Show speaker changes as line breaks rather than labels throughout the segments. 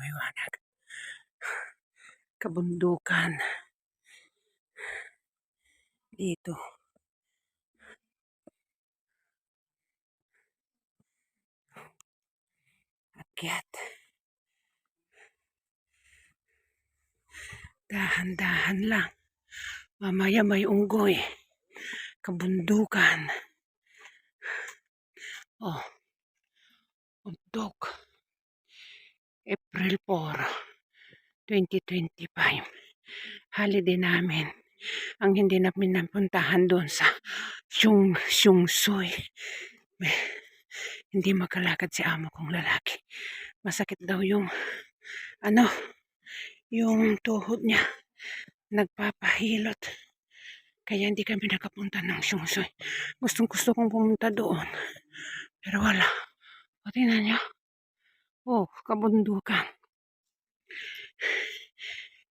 maiwanag. Kabundukan. Dito. Akyat. Dahan-dahan lang. Mamaya may unggoy. Kabundukan. Oh. Undok. April 4, 2025. Holiday namin. Ang hindi namin napuntahan doon sa Syung, Syungsoy. May, hindi makalakad si amo kong lalaki. Masakit daw yung ano, yung tuhod niya. Nagpapahilot. Kaya hindi kami nakapunta ng Syungsoy. Gustong gusto kong pumunta doon. Pero wala. O, tingnan niyo. Oh, kabundukan.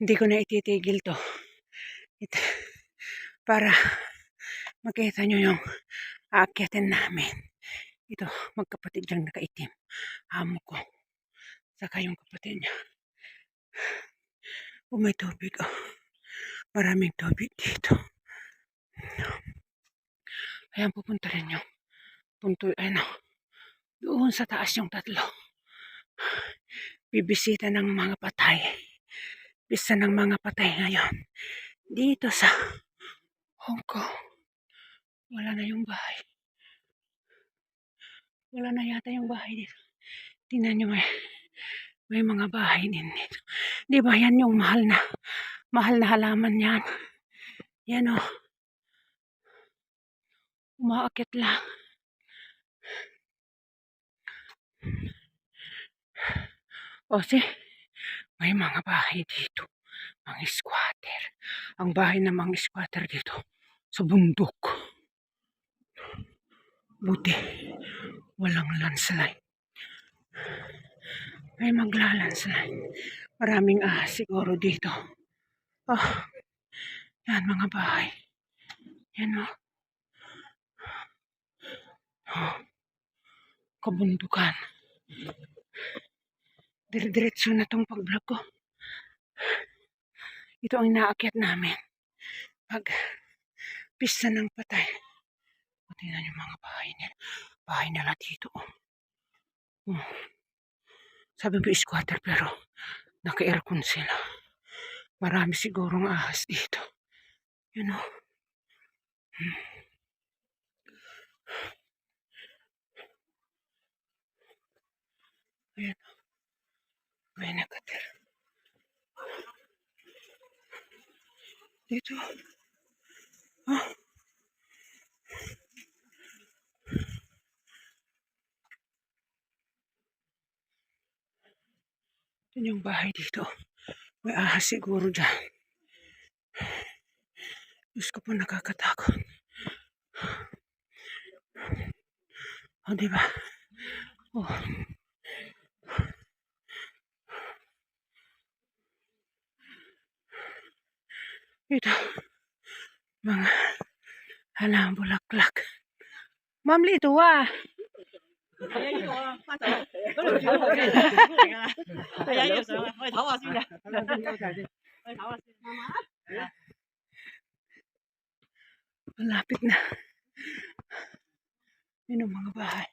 Hindi ko na ititigil to. It, para makita nyo yung aakyatin namin. Ito, magkapatid lang nakaitim. Amo ko. Saka yung kapatid niya. Oh, may tubig. Oh. Maraming tubig dito. Ayan, pupunta rin yung punto, ano, doon sa taas yung tatlo. Bibisita ng mga patay. Bisa ng mga patay ngayon. Dito sa Hong Kong. Wala na yung bahay. Wala na yata yung bahay dito. Tingnan nyo may, may mga bahay din dito. Di ba yan yung mahal na mahal na halaman yan. Yan o. Umaakit lang. O si, may mga bahay dito. Mga squatter. Ang bahay ng mga squatter dito sa bundok. Buti, walang landslide. May maglalandslide. Maraming ahas siguro dito. Oh, yan mga bahay. Yan o. Oh. Kabundukan. Dire-diretso na tong pag-vlog ko. Ito ang inaakyat namin. Pag pista ng patay. Tingnan yung mga bahay nila. Bahay nila dito. Oh. Oh. Sabi ko squatter pero naka-aircon sila. Marami sigurong ahas dito. You know. Hmm. Ayan. May nakatira. Dito. Ah. Ito yung bahay dito. May ahas siguro dyan. Diyos ko po nakakatakot. O, oh, diba? Oh. Ito. Mga halang bulaklak. Ma'am, ito ah. Malapit na. Yun ang mga bahay.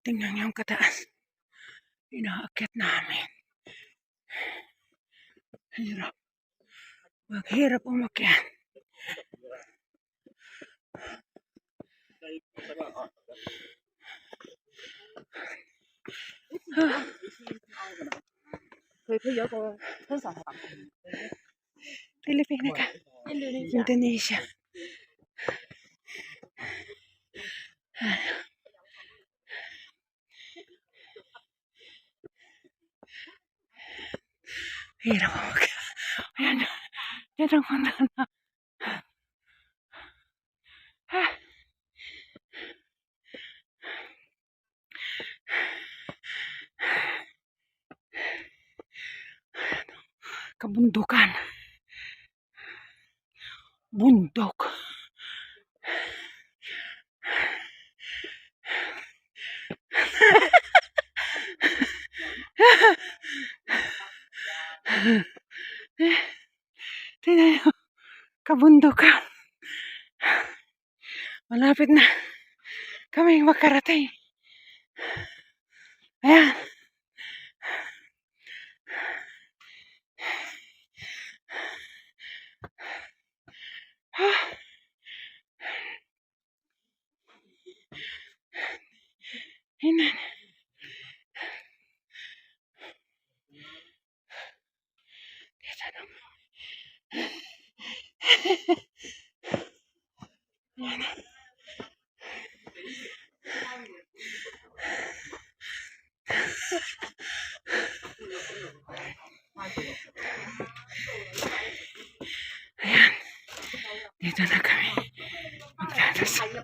Tingnan niyo ang kataas. Inaakyat namin. Hirap. Maghirap umakyat. Ah. Ka. Indonesia. Indonesia. Hirap ako. Ayan. Yan ang punta na. Ah. Kabundukan. Bundok. え、tingnan nyo, kabundukan. Malapit na kaming makarating. Ayan. Ah. Amen.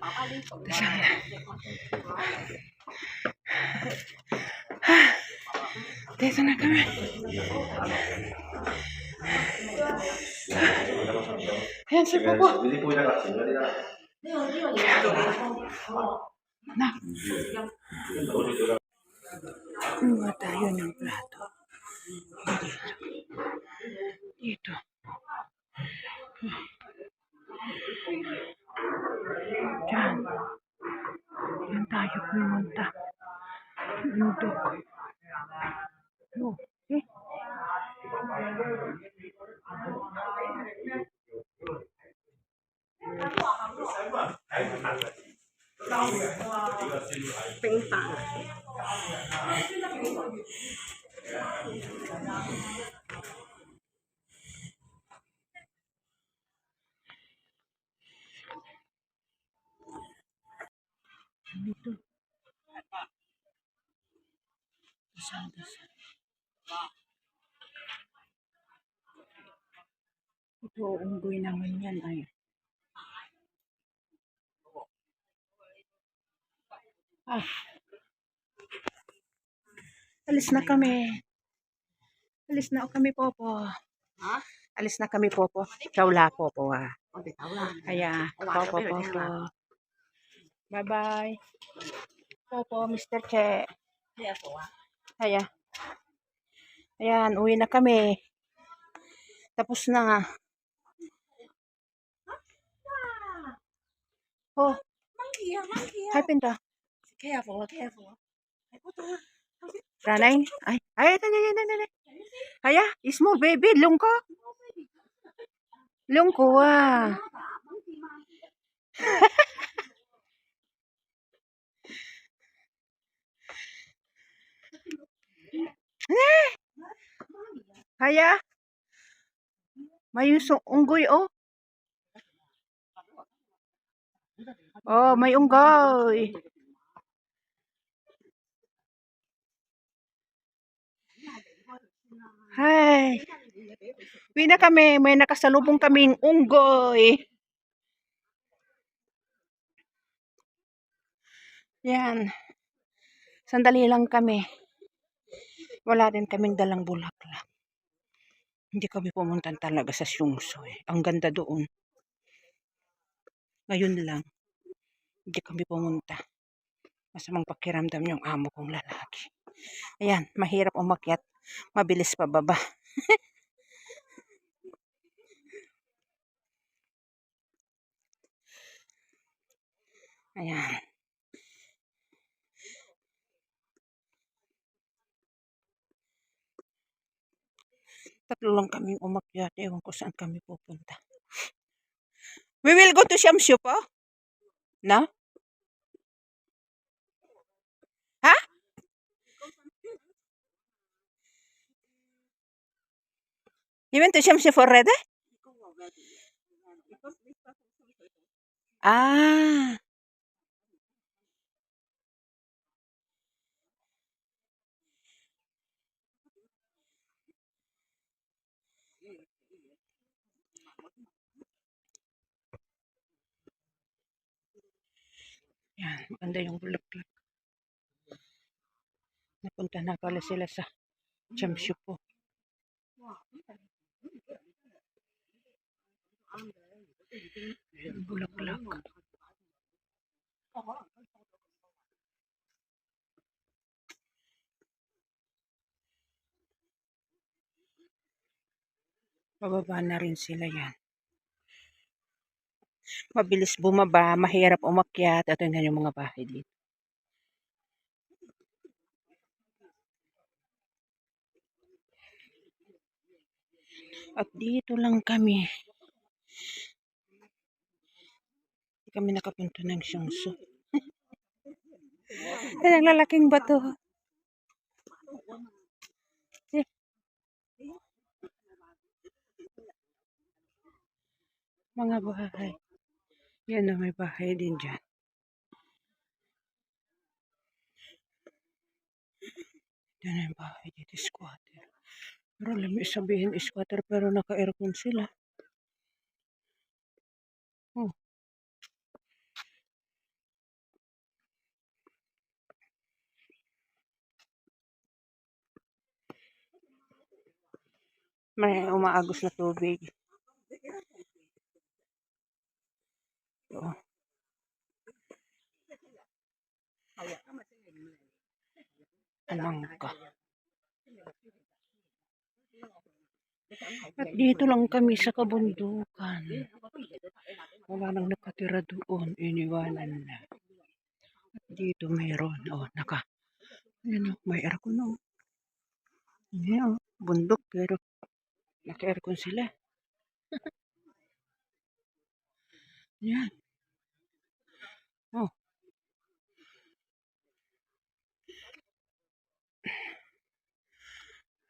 Magdadasal. Dasal na. Dito na kami. Ayan si Popo. Na. Kumuha tayo ng plato. Dito. Dito. Diyan. Tayo pumunta. Unggoy naman yan ay. Ah. Alis na kami. Alis na kami, Popo.
Ha?
Alis na kami, Popo. Chawla, Popo, ah. Kaya, Popo, Popo.
wala.
Bye-bye. Popo, Mr. Che.
Kaya.
Ayan, uwi na kami. Tapos na. Oh,
Mangkiya, mangkiya.
hi, Pinta.
Careful, careful. Ay, puto.
Ranay? Ay, ay, ay, ay, ay, ay, ay. Kaya, small baby, lungko. Lungko, ah. Kaya, may usong unggoy, oh. Oh, may unggoy. Hay. Uwi kami. May nakasalubong kaming unggoy. Yan. Sandali lang kami. Wala din kaming dalang bulaklak. Hindi kami pumunta talaga sa Sungsoy. Ang ganda doon. Ngayon lang. Hindi kami pumunta. Masamang pakiramdam yung amo kong lalaki. Ayan, mahirap umakyat. Mabilis pababa. Ayan. Tatlo lang kaming umakyat. Ewan ko saan kami pupunta. We will go to Shamshu po. No? Ha? You went to Shamshu already? Ah. Yan, maganda yung bulaklak. Napunta na pala sila sa Chamshu po. Yung bulaklak. Pababa na rin sila yan. Mabilis bumaba, mahirap umakyat. At tingnan yung mga bahay dito. At dito lang kami. Hindi kami nakapunta ng Syungsu. Ay, naglalaking bato. Eh. Mga bahay. Yan na may bahay din dyan. Yan ang bahay dito, squatter. Pero alam mo sabihin squatter pero naka-aircon sila. Oh. May umaagos na tubig. Oo. Alang ka. At dito lang kami sa kabundukan. Wala nang nakatira doon. Iniwanan na. At dito mayroon. Oh, naka. Ayan oh, may aircon oh. Ayan oh, bundok pero naka-aircon sila. Yan.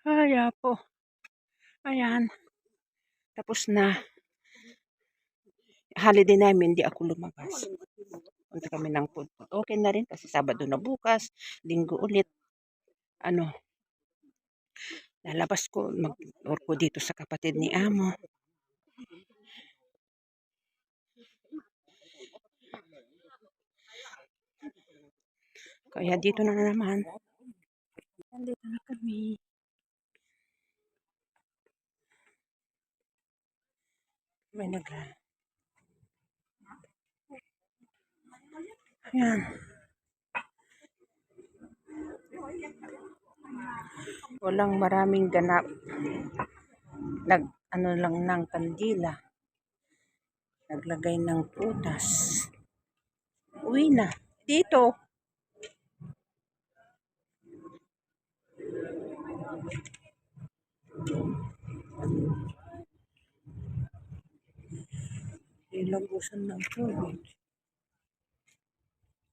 Ay, po. Ayan. Tapos na. Holiday namin, di ako lumabas. Punta kami ng food. Okay na rin kasi Sabado na bukas, Linggo ulit. Ano, lalabas ko, mag ko dito sa kapatid ni Amo. Kaya dito na naman. Nandito na kami. May nagla. Ayan. Walang maraming ganap. Nag, ano lang ng kandila. Naglagay ng putas. Uwi na. Dito. Nilagusan ng tubig.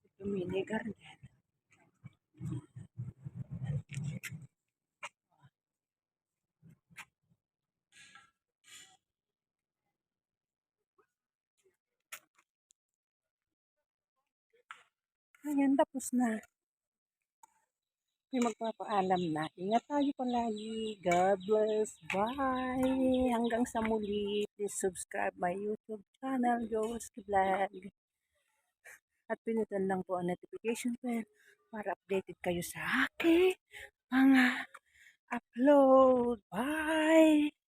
Ito mini garden. Ayan, tapos na. May magpapaalam na. Ingat tayo palagi. God bless. Bye. Hanggang sa muli. Please subscribe my YouTube channel, Joski Vlog. At pinutan lang po ang notification bell para updated kayo sa akin mga upload. Bye!